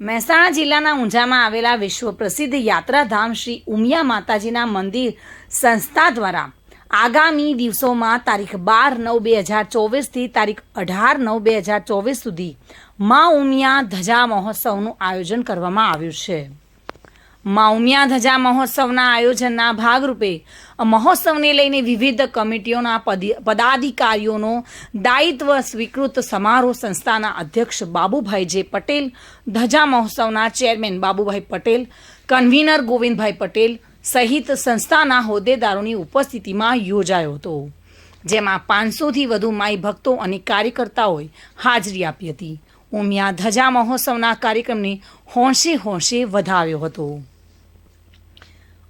મહેસાણા જિલ્લાના ઊંઝામાં આવેલા વિશ્વ પ્રસિદ્ધ યાત્રાધામ શ્રી ઉમિયા માતાજીના મંદિર સંસ્થા દ્વારા આગામી દિવસોમાં તારીખ બાર નવ બે હજાર ચોવીસથી તારીખ અઢાર નવ બે હજાર ચોવીસ સુધી મા ઉમિયા ધજા મહોત્સવનું આયોજન કરવામાં આવ્યું છે. મા ઉમિયા ધજા મહોત્સવના આયોજનના ભાગરૂપે મહોત્સવને લઈને વિવિધ કમિટીઓના પદી- પદાધિકારીઓનો દાયિત્વ સ્વીકૃત સમારોહ સંસ્થાના અધ્યક્ષ બાબુભાઈ જે પટેલ, ધજા મહોત્સવના ચેરમેન બાબુભાઈ પટેલ, કન્વીનર ગોવિંદભાઈ પટેલ સહિત સંસ્થાના હોદ્દેદારોની ઉપસ્થિતિમાં યોજાયો હતો, જેમાં પાંચસોથી વધુ માઈ ભક્તો અને કાર્યકર્તાઓએ હાજરી આપી હતી. ઉમિયા ધજા મહોત્સવના કાર્યક્રમને હોંશે હોંશે વધાવ્યો હતો.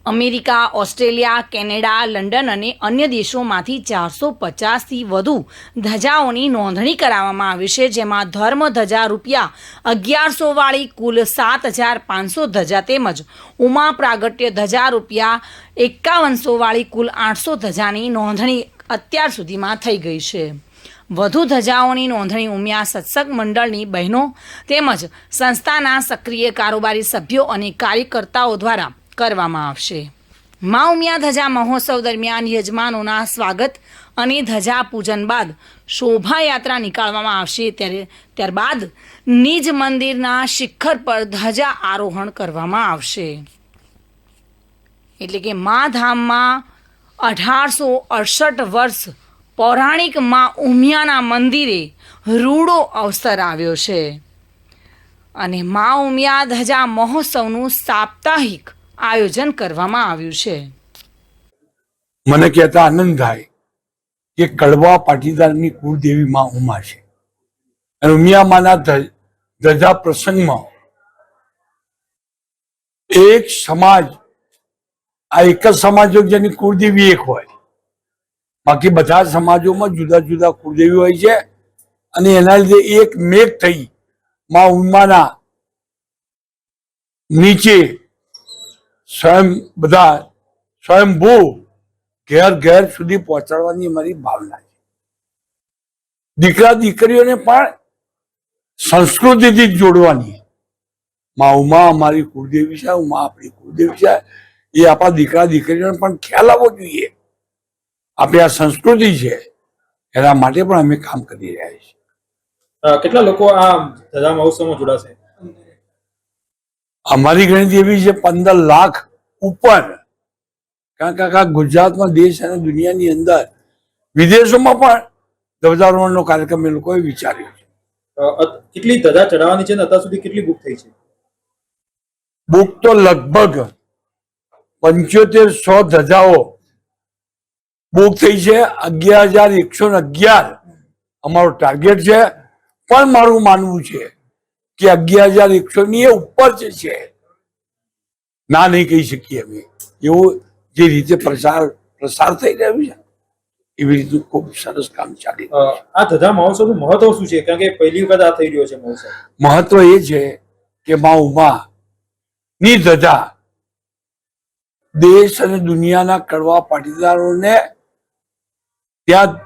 અમેરિકા, ઓસ્ટ્રેલિયા, કેનેડા, લંડન અને અન્ય દેશોમાંથી ચારસો પચાસથી વધુ ધજાઓની નોંધણી કરાવવામાં આવી છે, જેમાં ધર્મ ધજા રૂપિયા અગિયારસો વાળી કુલ સાત હજાર પાંચસો ધજા તેમજ ઉમા પ્રાગટ્ય ધજા રૂપિયા એકાવનસો વાળી કુલ આઠસો ધજાની નોંધણી અત્યાર સુધીમાં થઈ ગઈ છે. વધુ ધજાઓની નોંધણી ઉમિયા સત્સંગ મંડળની બહેનો તેમજ સંસ્થાના સક્રિય કારોબારી સભ્યો અને કાર્યકર્તાઓ દ્વારા કરવામાં આવશે. મા ઉમિયા ધજા મહોત્સવ દરમિયાન યજમાનોના સ્વાગત અને ધજા પૂજન બાદ શોભાયાત્રા નીકાળવામાં આવશે ત્યારે ત્યારબાદ નિજ મંદિરના શિખર પર ધજા આરોહણ કરવામાં આવશે. એટલે કે મા ધામમાં અઢારસો અડસઠ વર્ષ પૌરાણિક મા ઉમિયાના મંદિરે રૂડો અવસર આવ્યો છે. અને મા ઉમિયા ધજા મહોત્સવનું સાપ્તાહિક આયોજન કરવામાં આવ્યું છે. મને કહેતા આનંદ થાય કે કડવા પાટીદારની કુળદેવી મા ઉમા છે. અને ઉમિયા માના ધજા પ્રસંગમાં એક સમાજ, આ એક જ સમાજ જેની કુળદેવી એક હોય. બાકી બધા સમાજોમાં જુદા જુદા કુળદેવી હોય છે અને એના લીધે એક મેઘ થઈ માં ઉમાના નીચે સ્વયં બધા સ્વયંભૂ ઘેર ઘેર સુધી પહોંચાડવાની અમારી ભાવના છે. દીકરા દીકરીઓને પણ સંસ્કૃતિથી જોડવાની માં ઉમા અમારી કુળદેવી છે, ઉમા આપણી કુળદેવી છે, એ આપણા દીકરા દીકરીઓને પણ ખ્યાલ આવવો જોઈએ. આપણી આ સંસ્કૃતિ છે એના માટે પણ અમે કામ કરી રહ્યા છીએ. કેટલા લોકો આ ધજા મહોત્સવમાં જોડાશે? અમારી ગણિત એવી છે પંદર લાખ ઉપર. કારણ કે આખા ગુજરાતમાં દેશ અને દુનિયાની અંદર વિદેશોમાં પણ ધ્વજારોહણનો કાર્યક્રમ એ લોકોએ વિચાર્યો છે. કેટલી ધજા ચડાવવાની છે ને અત્યાર સુધી કેટલી બુક થઈ છે? બુક તો લગભગ પંચોતેર સો ધજાઓ બુક થઈ છે. અગિયાર હજાર એકસો ને અગિયાર અમારો ટાર્ગેટ છે. પણ મારું માનવું છે કે અગિયાર હજાર એકસો ની એ ઉપર જે છે ના નહીં કહી શકીએ અમે. એવું જે રીતે પ્રસાર પ્રસાર થઈ રહ્યું છે એવી રીતનું ખૂબ સરસ કામ ચાલી આ ધજા મહોત્સવનું મહત્વ શું છે? કારણ કે પહેલી વખત આ થઈ રહ્યો છે મહોત્સવ. મહત્વ એ છે કે મા ઉમા ની ધજા દેશ અને દુનિયાના કડવા પાટીદારોને ત્યાં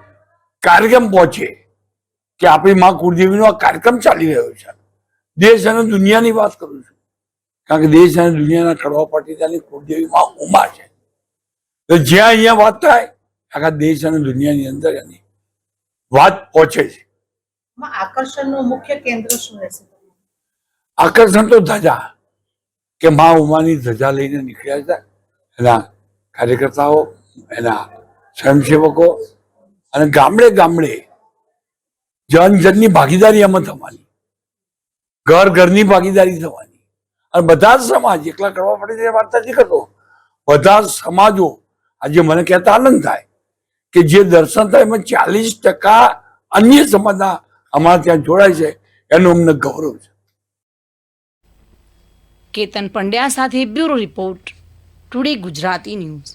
કાર્યક્રમ પહોંચે કે આપણી મા કુળદેવીનો આ કાર્યક્રમ ચાલી રહ્યો છે. દેશ અને દુનિયાની વાત કરું છું. કારણ કે દેશ અને દુનિયાના કડવા પાટીદારની કુળદેવી માં ઉમા છે. તો જ્યાં અહીંયા વાત થાય આખા દેશ અને દુનિયાની અંદર એની વાત પહોંચે છે. આકર્ષણનું મુખ્ય કેન્દ્ર શું રહેશે? આકર્ષણ તો ધજા. કે મા ઉમાની ધજા લઈને નીકળ્યા હતા. એના કાર્યકર્તાઓ એના સ્વયંસેવકો અને ગામડે ગામડે જન જનની ભાગીદારી આમાં થવાની. ઘર ઘરની ભાગીદારી થવાની. અને બધા જ સમાજ, એકલા કરવા પડે તે વાર્તા નથી કરતો બધા સમાજો આજે મને કહેતા આનંદ થાય કે જે દર્શન થાય એમાં ચાલીસ ટકા અન્ય સમાજના અમારા ત્યાં જોડાય છે, એનું અમને ગૌરવ છે. કેતન પંડ્યા સાથે bureau report, today Gujarati news.